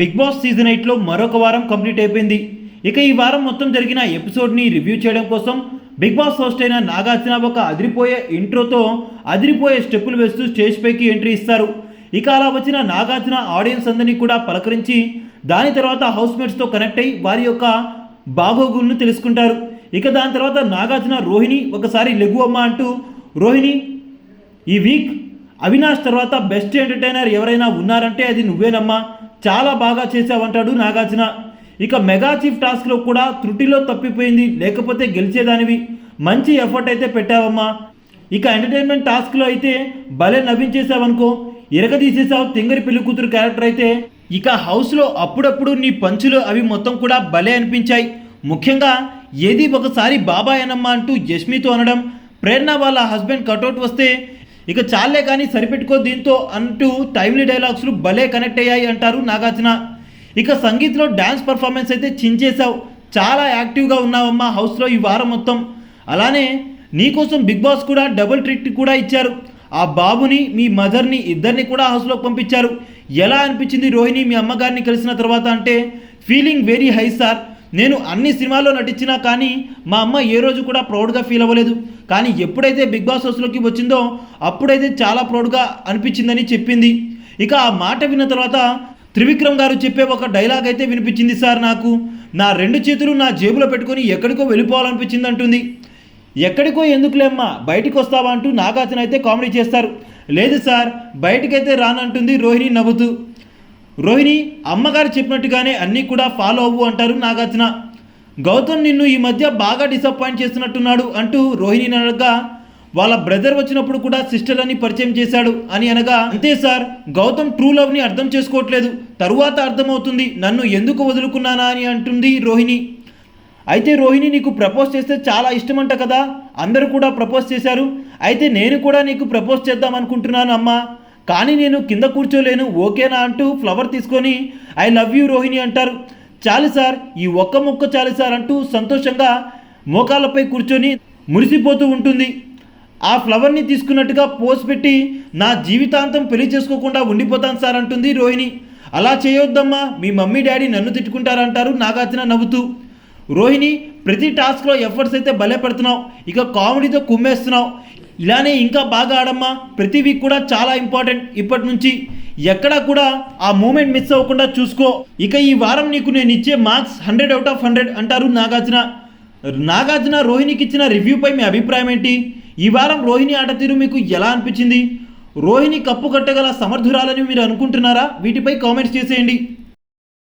Big boss season ఎయిట్లో మరొక వారం కంప్లీట్ అయిపోయింది. ఇక ఈ వారం మొత్తం జరిగిన ఎపిసోడ్ని రివ్యూ చేయడం కోసం బిగ్ బాస్ హోస్ట్ అయిన నాగార్జున ఒక అదిరిపోయే ఇంట్రోతో అదిరిపోయే స్టెప్పులు వేస్తూ స్టేజ్ పైకి ఎంట్రీ ఇస్తారు. ఇక అలా వచ్చిన నాగార్జున ఆడియన్స్ అందరినీ కూడా పలకరించి దాని తర్వాత హౌస్మేట్స్తో కనెక్ట్ అయ్యి వారి యొక్క బాగోగులను తెలుసుకుంటారు. ఇక దాని తర్వాత నాగార్జున రోహిణి ఒకసారి లెగు అమ్మ అంటూ రోహిణి ఈ వీక్ అవినాష్ తర్వాత బెస్ట్ ఎంటర్టైనర్ ఎవరైనా ఉన్నారంటే అది నువ్వేనమ్మా. చాలా బాగా చేసావంటాడు నాగార్జున. ఇక మెగా చీఫ్ టాస్క్లో కూడా త్రుటిలో తప్పిపోయింది లేకపోతే గెలిచేదానివి. మంచి ఎఫర్ట్ అయితే పెట్టావమ్మా. ఇక ఎంటర్టైన్మెంట్ టాస్క్లో అయితే భలే నవ్వించేసావనుకో ఇరగదీసేసావు తింగరి పెళ్ళి కూతురు క్యారెక్టర్ అయితే. ఇక హౌస్లో అప్పుడప్పుడు నీ పంచులు అవి మొత్తం కూడా భలే అనిపించాయి. ముఖ్యంగా ఏది ఒకసారి బాబాయ్ అనమ్మా అంటూ యష్మితో అనడం ప్రేరణ వాళ్ళ హస్బెండ్ కటౌట్ వస్తే ఇక చాలే కానీ సరిపెట్టుకో దీంతో అంటూ టైమ్లీ డైలాగ్స్లు భలే కనెక్ట్ అయ్యాయి అంటారు నాగార్జున. ఇక సంగీత్లో డ్యాన్స్ పర్ఫార్మెన్స్ అయితే చించేశావు. చాలా యాక్టివ్గా ఉన్నావమ్మా హౌస్లో ఈ వారం మొత్తం. అలానే నీకోసం బిగ్ బాస్ కూడా డబుల్ ట్రీట్ కూడా ఇచ్చారు. ఆ బాబుని మీ మదర్ని ఇద్దరిని కూడా హౌస్లోకి పంపించారు. ఎలా అనిపించింది రోహిణి మీ అమ్మగారిని కలిసిన తర్వాత అంటే ఫీలింగ్ వెరీ హై సార్ నేను అన్ని సినిమాల్లో నటించినా కానీ మా అమ్మ ఏ రోజు కూడా ప్రౌడ్గా ఫీల్ అవ్వలేదు. కానీ ఎప్పుడైతే బిగ్ బాస్ హౌస్లోకి వచ్చిందో అప్పుడైతే చాలా ప్రౌడ్గా అనిపించిందని చెప్పింది. ఇక ఆ మాట విన్న తర్వాత త్రివిక్రమ్ గారు చెప్పే ఒక డైలాగ్ అయితే వినిపించింది సార్ నాకు. నా రెండు చేతులు నా జేబులో పెట్టుకొని ఎక్కడికో వెళ్ళిపోవాలనిపించింది అంటుంది. ఎక్కడికో ఎందుకులేమ్మా బయటికి వస్తావా అంటూ నాగార్జున అయితే కామెడీ చేస్తారు. లేదు సార్ బయటికైతే రానంటుంది రోహిణి నవ్వుతూ. రోహిణి అమ్మగారు చెప్పినట్టుగానే అన్నీ కూడా ఫాలో అవ్వు అంటారు నాగార్జున. గౌతమ్ నిన్ను ఈ మధ్య బాగా డిసప్పాయింట్ చేస్తున్నట్టున్నాడు అంటూ రోహిణిని అనగా వాళ్ళ బ్రదర్ వచ్చినప్పుడు కూడా సిస్టర్ అని పరిచయం చేశాడు అని అనగా అంతే సార్ గౌతమ్ ట్రూ లవ్ని అర్థం చేసుకోవట్లేదు. తరువాత అర్థమవుతుంది. నన్ను ఎందుకు వదులుకున్నానా అని అంటుంది రోహిణి. అయితే రోహిణి నీకు ప్రపోజ్ చేస్తే చాలా ఇష్టమంట కదా? అందరూ కూడా ప్రపోజ్ చేశారు. అయితే నేను కూడా నీకు ప్రపోజ్ చేద్దాం అనుకుంటున్నాను అమ్మా. కానీ నేను కింద కూర్చోలేను ఓకేనా అంటూ ఫ్లవర్ తీసుకొని ఐ లవ్ యూ రోహిణి అంటారు. చాలు సార్ ఈ ఒక్క మొక్క చాలు సార్ అంటూ సంతోషంగా మోకాళ్ళపై కూర్చొని మురిసిపోతూ ఉంటుంది. ఆ ఫ్లవర్ని తీసుకున్నట్టుగా పోస్ పెట్టి నా జీవితాంతం పెళ్ళి చేసుకోకుండా ఉండిపోతాను సార్ అంటుంది రోహిణి. అలా చేయొద్దమ్మా మీ మమ్మీ డాడీ నన్ను తిట్టుకుంటారంటారు నాగార్జున నవ్వుతూ. రోహిణి ప్రతి టాస్క్లో ఎఫర్ట్స్ అయితే భలే పెడుతున్నావు. ఇక కామెడీతో కుమ్మేస్తున్నావు. ఇలానే ఇంకా బాగా ఆడమ్మా. ప్రతి వీక్ కూడా చాలా ఇంపార్టెంట్ ఇప్పటి నుంచి ఎక్కడా కూడా ఆ మూమెంట్ మిస్ అవ్వకుండా చూసుకో. ఇక ఈ వారం నీకు నేను ఇచ్చే marks hundred out of hundred అంటారు నాగార్జున. నాగార్జున రోహిణికి ఇచ్చిన రివ్యూపై మీ అభిప్రాయం ఏంటి? ఈ వారం రోహిణి ఆట తీరు మీకు ఎలా అనిపించింది? రోహిణి కప్పు కట్టగల సమర్థురాలని మీరు అనుకుంటున్నారా? వీటిపై కామెంట్స్ చేసేయండి.